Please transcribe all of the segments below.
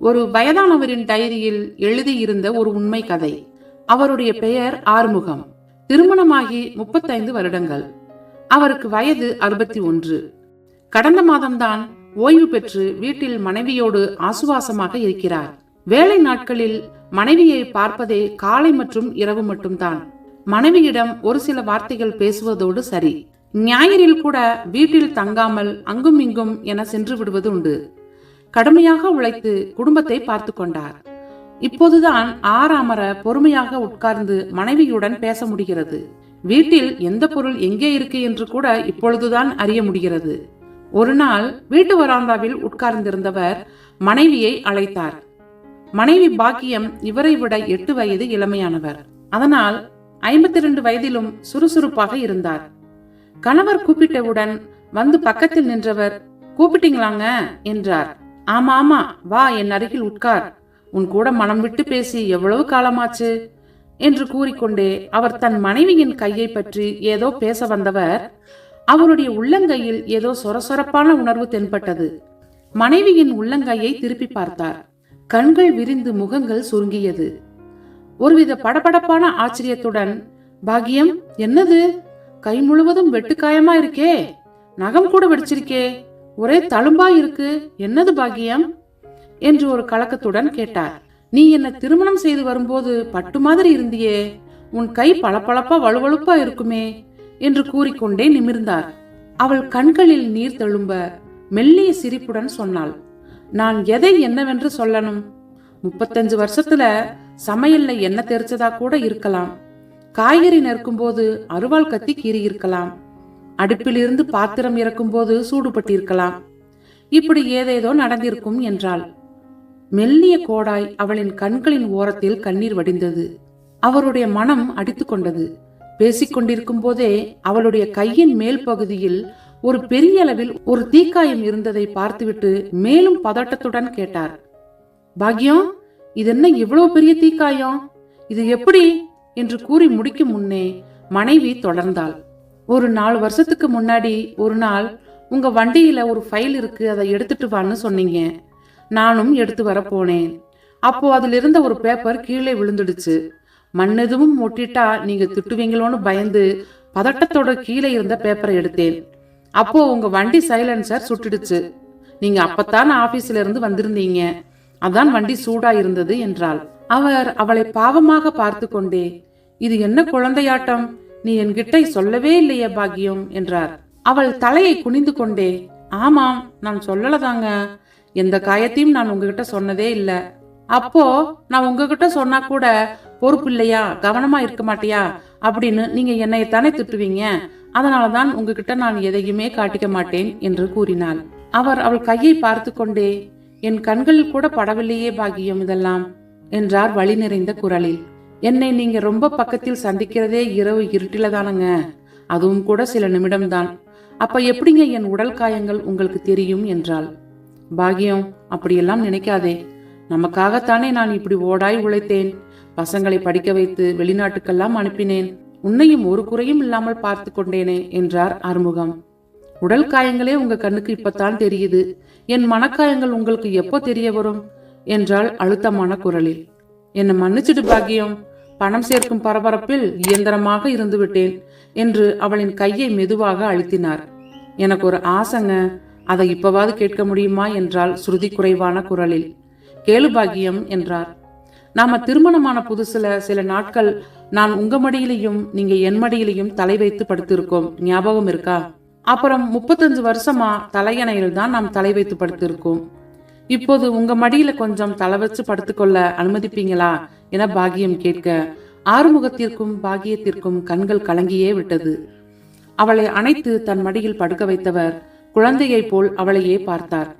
ஒரு வயதானவரின் டைரியில் எழுதியிருந்த ஒரு உண்மை கதை. அவருடைய பெயர் ஆறுமுகம். திருமணமாகி முப்பத்தைந்து வருடங்கள். அவருக்கு வயது அறுபத்தி ஒன்று. கடந்த மாதம்தான் ஓய்வு பெற்று வீட்டில் மனைவியோடு ஆசுவாசமாக இருக்கிறார். வேலை நாட்களில் மனைவியை பார்ப்பதே காலை மற்றும் இரவு மட்டும்தான். மனைவியிடம் ஒரு சில வார்த்தைகள் பேசுவதோடு சரி. ஞாயிறில் கூட வீட்டில் தங்காமல் அங்கும் இங்கும் என சென்று விடுவது உண்டு கடுமையாக உழைத்து குடும்பத்தை பார்த்து கொண்டார். இப்போதுதான் ஆறாமர பொறுமையாக உட்கார்ந்து மனைவியுடன் பேச முடிகிறது. வீட்டில் எந்த பொருள் எங்கே இருக்கு என்று கூட இப்பொழுதுதான் அறிய முடிகிறது. ஒரு நாள் வீட்டு வராந்தாவில் உட்கார்ந்திருந்தவர் மனைவியை அழைத்தார். மனைவி பாக்கியம் இவரை விட எட்டு வயது இளமையானவர். அதனால் ஐம்பத்தி ரெண்டு வயதிலும் சுறுசுறுப்பாக இருந்தார். கணவர் கூப்பிட்டவுடன் வந்து பக்கத்தில் நின்றவர் கூப்பிட்டீங்களாங்க? என்றார். ஆமா ஆமா வா என் அருகில் உட்கார். உன் கூட மனம் விட்டு பேசி எவ்வளவு காலமாச்சு? என்று கூறிக்கொண்டே அவர் தன் மனைவியின் கையை பற்றி ஏதோ பேச வந்தவர் அவருடைய உள்ளங்கையில் ஏதோ சொரசொரப்பான உணர்வு தென்பட்டது. மனைவியின் உள்ளங்கையை திருப்பி பார்த்தார். கண்கள் விரிந்து முகங்கள் சுருங்கியது. ஒருவித படபடப்பான ஆச்சரியத்துடன் பாக்கியம் என்னது? கை முழுவதும் வெட்டுக்காயமா இருக்கே? நகம் கூட வெடிச்சிருக்கே? ஒரே தழும்பா இருக்கு. என்னது பாக்கியம்? என்று ஒரு கலக்கத்துடன் கேட்டார். நீ என்ன திருமணம் செய்து வரும்போது பட்டு மாதிரி இருந்தியே. உன் கை பளபளப்பா வலுவழுப்பா இருக்குமே என்று கூறிக்கொண்டே நிமிர்ந்தார். அவள் கண்களில் நீர் தழும்ப மெல்லிய சிரிப்புடன் சொன்னாள். நான் எதை என்னவென்று சொல்லணும்? முப்பத்தஞ்சு வருஷத்துல சமையல்ல என்ன தெரிச்சதா கூட இருக்கலாம். காய்கறி நறுக்கும்போது அருவாள் கத்தி கீறி இருக்கலாம் அடுப்பிலிருந்து பாத்திரம் இறக்கும்போது சூடுபட்டிருக்கலாம். இப்படி ஏதேதோ நடந்திருக்கும் என்றாள். மெல்லிய கோடாய் அவளின் கண்களின் ஓரத்தில் கண்ணீர் வடிந்தது. அவருடைய மனம் அடித்துக்கொண்டது பேசிக்கொண்டிருக்கும் பேசிக் போதே அவளுடைய கையின் மேல் பகுதியில் ஒரு பெரிய அளவில் ஒரு தீக்காயம் இருந்ததை பார்த்துவிட்டு மேலும் பதட்டத்துடன் கேட்டார். பாக்யம் இது என்ன இவ்வளவு பெரிய தீக்காயம்? இது எப்படி? என்று கூறி முடிக்கும் முன்னே மனைவி தொடர்ந்தாள். ஒரு நாலு வருஷத்துக்கு முன்னாடி ஒரு நாள் உங்க வண்டியில ஒரு ஃபைல் இருக்கு அதை எடுத்துட்டு வான்னு சொன்னீங்க. நானும் எடுத்து வர போனேன். அப்போ அதுல இருந்த ஒரு பேப்பர் கீழே விழுந்துடுச்சு. மண் எதுவும் ஒட்டிட்டா நீங்க திட்டுவீங்களோன்னு பயந்து பதட்டத்தோட கீழே இருந்த பேப்பரை எடுத்தேன். அப்போ உங்க வண்டி சைலன்சர் சுட்டுடுச்சு. நீங்க அப்பத்தான ஆபீஸ்ல இருந்து வந்திருந்தீங்க. அதான் வண்டி சூடா இருந்தது என்றாள். அவர் அவளை பாவமாக பார்த்து கொண்டே இது என்ன குழந்தையாட்டம்? நீ என்கிட்ட சொல்லவே இல்லையே பாக்கியம் என்றார். அவள் தலையை குனிந்து கொண்டே ஆமாம் நான் சொல்லலதாங்க. எந்த காயத்தையும் நான் உங்ககிட்ட சொன்னதே இல்ல. அப்போ நான் உங்ககிட்ட சொன்னா கூட பொறுப்பு இல்லையா? கவனமா இருக்க மாட்டியா? அப்படின்னு நீங்க என்னையத்தானே திட்டுவீங்க? அதனாலதான் உங்ககிட்ட நான் எதையுமே காட்டிக்க மாட்டேன் என்று கூறினாள். அவர் அவள் கையை பார்த்து கொண்டே என் கண்களில் கூட படவில்லையே பாகியம் இதெல்லாம் என்றார் வழி நிறைந்த குரலில். என்னை நீங்க ரொம்ப பக்கத்தில் சந்திக்கிறதே இரவு இருட்டில தானங்க அதுவும் கூட சில நிமிடம்தான். அப்ப எப்படிங்க என் உடல் காயங்கள் உங்களுக்கு தெரியும் என்றாள். பாகியம் அப்படியெல்லாம் நினைக்காதே. நமக்காகத்தானே நான் இப்படி ஓடாய் உழைத்தேன். பசங்களை படிக்க வைத்து வெளிநாட்டுக்கெல்லாம் அனுப்பினேன். உன்னையும் ஒரு குறையும் இல்லாமல் பார்த்து கொண்டேனே என்றார் ஆறுமுகம். உடல் காயங்களே உங்க கண்ணுக்கு இப்பத்தான் தெரியுது. என் மனக்காயங்கள் உங்களுக்கு எப்போ தெரிய வரும்? என்றாள் அழுத்தமான குரலில். என்னை மன்னிச்சிடு பாக்கியம் பணம் சேர்க்கும் பரபரப்பில் இயந்திரமாக இருந்துவிட்டேன் என்று அவளின் கையை மெதுவாக அழுத்தினார். எனக்கு ஒரு ஆசைங்க அதை இப்பவாது கேட்க முடியுமா என்றால் ஸ்ருதி குறைவான குரலில். கேலுபாக்கியம் என்றார். நாம திருமணமான புதுசுல சில நாட்கள் நான் உங்க மடியிலையும் நீங்க என் மடியிலையும் தலை வைத்து படுத்திருக்கோம். ஞாபகம் இருக்கா? அப்புறம் முப்பத்தஞ்சு வருஷமா தலையணையில் தான் நாம் தலை வைத்து படுத்திருக்கோம். இப்போது உங்க மடியில கொஞ்சம் தலை வச்சு படுத்துக்கொள்ள அனுமதிப்பீங்களா என பாகியம் கேட்க ஆறுமுகத்திற்கும் பாகியத்திற்கும் கண்கள் கலங்கியே விட்டது. அவளை அணைத்து தன் மடியில் படுக்க வைத்தவர் குழந்தையைப் போல் அவளையே பார்த்தார்.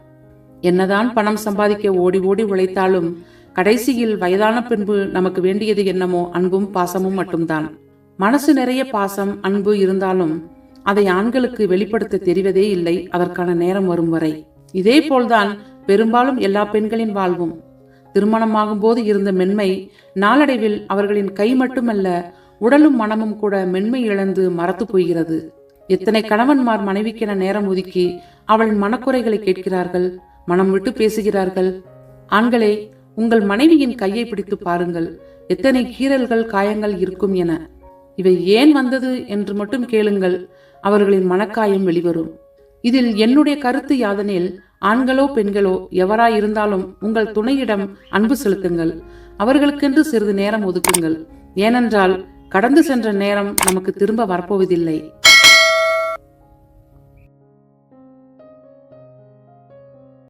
என்னதான் பணம் சம்பாதிக்க ஓடி ஓடி உழைத்தாலும் கடைசியில் வயதான பின்பு நமக்கு வேண்டியது என்னமோ அன்பும் பாசமும் மட்டும்தான். மனசு நிறைய பாசம் அன்பு இருந்தாலும் அதை ஆண்களுக்கு வெளிப்படுத்த தெரிவதே இல்லை அதற்கான நேரம் வரும் வரை. இதே போல்தான் பெரும்பாலும் எல்லா பெண்களின் வாழ்வும். திருமணமாகும் போது இருந்த மென்மை நாளடைவில் அவர்களின் கை மட்டுமல்ல உடலும் மனமும் கூட மென்மை இழந்து மறத்து போகிறது. எத்தனை கணவன்மார் மனைவிக்கென நேரம் ஒதுக்கி அவளின் மனக்குறைகளை கேட்கிறார்கள் மனம் விட்டு பேசுகிறார்கள். ஆண்களே உங்கள் மனைவியின் கையை பிடித்து பாருங்கள் எத்தனை கீறல்கள் காயங்கள் இருக்கும் என. இவை ஏன் வந்தது என்று மட்டும் கேளுங்கள் அவர்களின் மனக்காயம் வெளிவரும். இதில் என்னுடைய கருத்து யாதெனில் ஆண்களோ பெண்களோ எவராயிருந்தாலும் உங்கள் துணையிடம் அன்பு செலுத்துங்கள். அவர்களுக்கென்று சிறிது நேரம் ஒதுக்குங்கள். ஏனென்றால் கடந்து சென்ற நேரம் நமக்கு திரும்ப வரப்போவதில்லை.